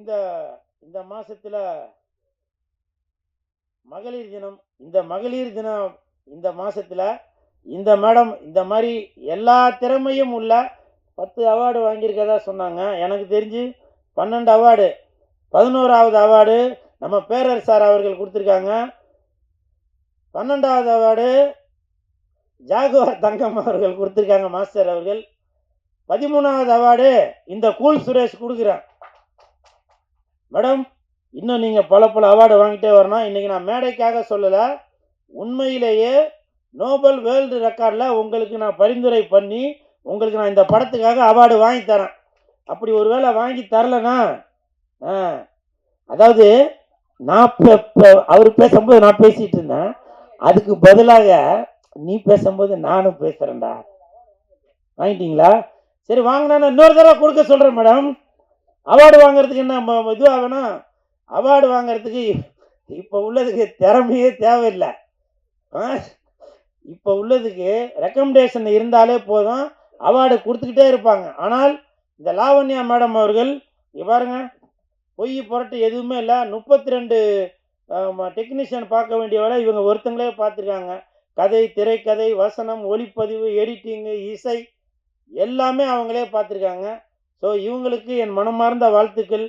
இந்த இந்த மாசத்துல மகளிர் தினம் இந்த மகளிர் தினம் இந்த மாசத்துல இந்த மேடம் இந்த மாதிரி எல்லா திறமையும் உள்ள பத்து அவார்டு வாங்கியிருக்கதா சொன்னாங்க. எனக்கு தெரிஞ்சு பன்னெண்டு அவார்டு பதினோராவது அவார்டு நம்ம பேரர் சார் அவர்கள் கொடுத்துருக்காங்க. பன்னெண்டாவது அவார்டு ஜாகுவார் தங்கம் அவர்கள் கொடுத்துருக்காங்க மாஸ்டர் அவர்கள். பதிமூணாவது அவார்டு இந்த கூல் சுரேஷ் கொடுக்குறேன் மேடம் இன்னும் நீங்கள் பல பல அவார்டு வாங்கிட்டே வரணும். இன்றைக்கி நான் மேடைக்காக சொல்லலை. உண்மையிலேயே நோபல் வேர்ல்டு ரெக்கார்டில் உங்களுக்கு நான் பரிந்துரை பண்ணி உங்களுக்கு நான் இந்த படத்துக்காக அவார்டு வாங்கி தரேன். அப்படி ஒரு வேளை வாங்கி தரலனா ஆ அதாவது நான் அவர் பேசும்போது நான் பேசிகிட்டு இருந்தேன். அதுக்கு பதிலாக நீ பேசும்போது நானும் பேசுகிறேன்டா வாங்கிட்டீங்களா? சரி வாங்கினா இன்னொரு தடவை கொடுக்க சொல்கிறேன் மேடம். அவார்டு வாங்குறதுக்கு என்ன ம- இதுவா வேணும் அவார்டு வாங்குறதுக்கு இப்போ உள்ளதுக்கு திறமையே தேவையில்லை. ஆ? இப்போ உள்ளதுக்கு ரெக்கமெண்டேஷன் இருந்தாலே போதும். அவார்டு கொடுத்துக்கிட்டே இருப்பாங்க. ஆனால் இந்த லாவண்யா மேடம் அவர்கள் பாருங்க பொய் புரட்டு எதுவுமே இல்லை. முப்பத்தி ரெண்டு டெக்னீஷியன் பார்க்க வேண்டிய வேலை இவங்க ஒருத்தங்களே பார்த்துருக்காங்க. கதை திரைக்கதை வசனம் ஒளிப்பதிவு எடிட்டிங்கு இசை எல்லாமே அவங்களே பார்த்துருக்காங்க. ஸோ இவங்களுக்கு என் மனமார்ந்த வாழ்த்துக்கள்.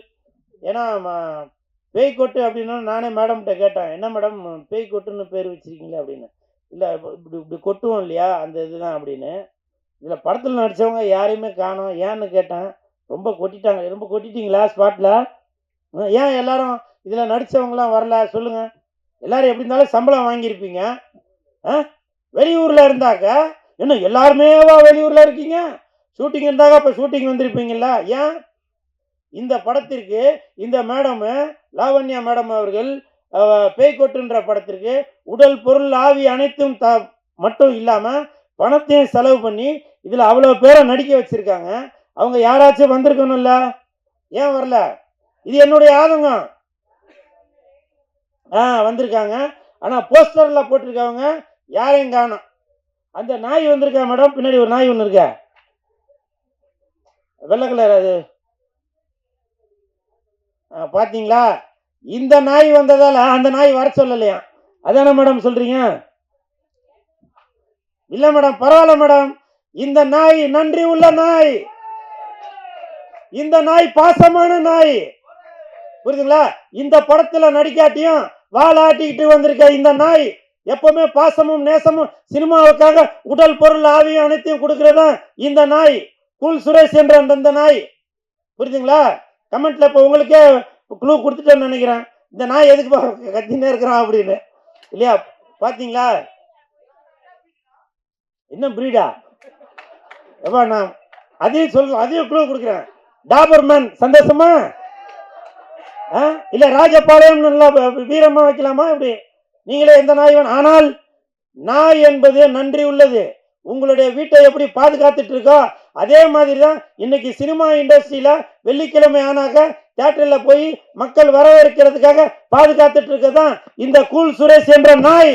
ஏன்னா பேய் கொட்டு அப்படின்னா நானே மேடம்கிட்ட கேட்டேன் என்ன மேடம் பேய் கொட்டுன்னு பேர் வச்சிருக்கீங்களே? அப்படின்னு. இல்லை இப்படி இப்படி கொட்டுவோம் இல்லையா? அந்த இதுதான் அப்படின்னு. இதில் படத்தில் நடித்தவங்க யாரையுமே காணும். ஏன்னு கேட்டேன் ரொம்ப கொட்டிட்டாங்க ரொம்ப கொட்டிட்டீங்களா ஸ்பாட்டில் ஏன் எல்லாரும் இதில் நடித்தவங்களாம் வரல? சொல்லுங்கள் எல்லோரும் எப்படி இருந்தாலும் சம்பளம் வாங்கியிருப்பீங்க. ஆ வெளியூரில் இருந்தாக்கா என்ன எல்லாருமேவா வெளியூரில் இருக்கீங்க? ஷூட்டிங் இருந்தாங்க அப்போ ஷூட்டிங் வந்திருப்பீங்கள ஏன்? இந்த படத்திற்கு இந்த மேடம் லாவண்யா மேடம் அவர்கள் பேய்கொட்டுன்ற படத்திற்கு உடல் பொருள் ஆவி அனைத்தும் த மட்டும் இல்லாமல் பணத்தையும் செலவு பண்ணி இதில் அவ்வளோ பேரை நடிக்க வச்சுருக்காங்க. அவங்க யாராச்சும் வந்திருக்கணும்ல? ஏன் வரல? இது என்னுடைய ஆதங்கம். ஆ வந்திருக்காங்க. ஆனால் போஸ்டரில் போட்டிருக்கவங்க யாரையும் காணோம். அந்த நாய் வந்திருக்கா மேடம் பின்னாடி ஒரு நாய் ஒன்று இருக்கா? வெள்ளை கலர் அது? ஆ, இந்த நாய் வந்ததால் அந்த நாய் வர சொல்லலையா? அதான மேடம் சொல்றீங்க? இல்லை மேடம் பரவாயில்ல மேடம் இந்த நாய் நன்றி உள்ள நாய். இந்த நாய் பாசமான நாய். புரியுதுங்களா? இந்த படத்துல நடிக்காட்டியும் வாழாட்டிக்கிட்டு வந்திருக்க இந்த நாய் எப்பவுமே பாசமும் நேசமும் சினிமாவுக்காக உடல் பொருள் ஆவியும் அனைத்தையும் கொடுக்கறதா இந்த நாய். கூல் சுரேஷ் என்ற அந்த நாய். புரியுதுங்களா கமெண்ட்ல இப்போ உங்களுக்கே குழு கொடுத்துட்டேன்னு நினைக்கிறேன். இந்த நாய் எதுக்கு கத்தினே இருக்கிறான் அப்படின்னு. இல்லையா? பாத்தீங்களா? என்ன பிரீடா எப்பா நான் அதையும் சொல்ல அதையும் குழு கொடுக்குறேன். டாபர்மேன் சந்தோஷமா? ஆ? இல்ல ராஜபாளையம் நல்லா வீரமா வைக்கலாமா? இப்படி நீங்களே எந்த நாய் வேணும் ஆனால் நாய் என்பது நன்றி உள்ளது. உங்களுடைய வீட்டை எப்படி பாதுகாத்துட்டு இருக்கோ? அதே மாதிரி தான் இன்னைக்கு சினிமா இண்டஸ்ட்ரியில வெள்ளிக்கிழமை ஆனாக்க தியேட்டர்ல போய் மக்கள் வரவேற்கிறதுக்காக பாதுகாத்துட்டு இருக்கதான் இந்த கூல் சுரேஷ் என்ற நாய்.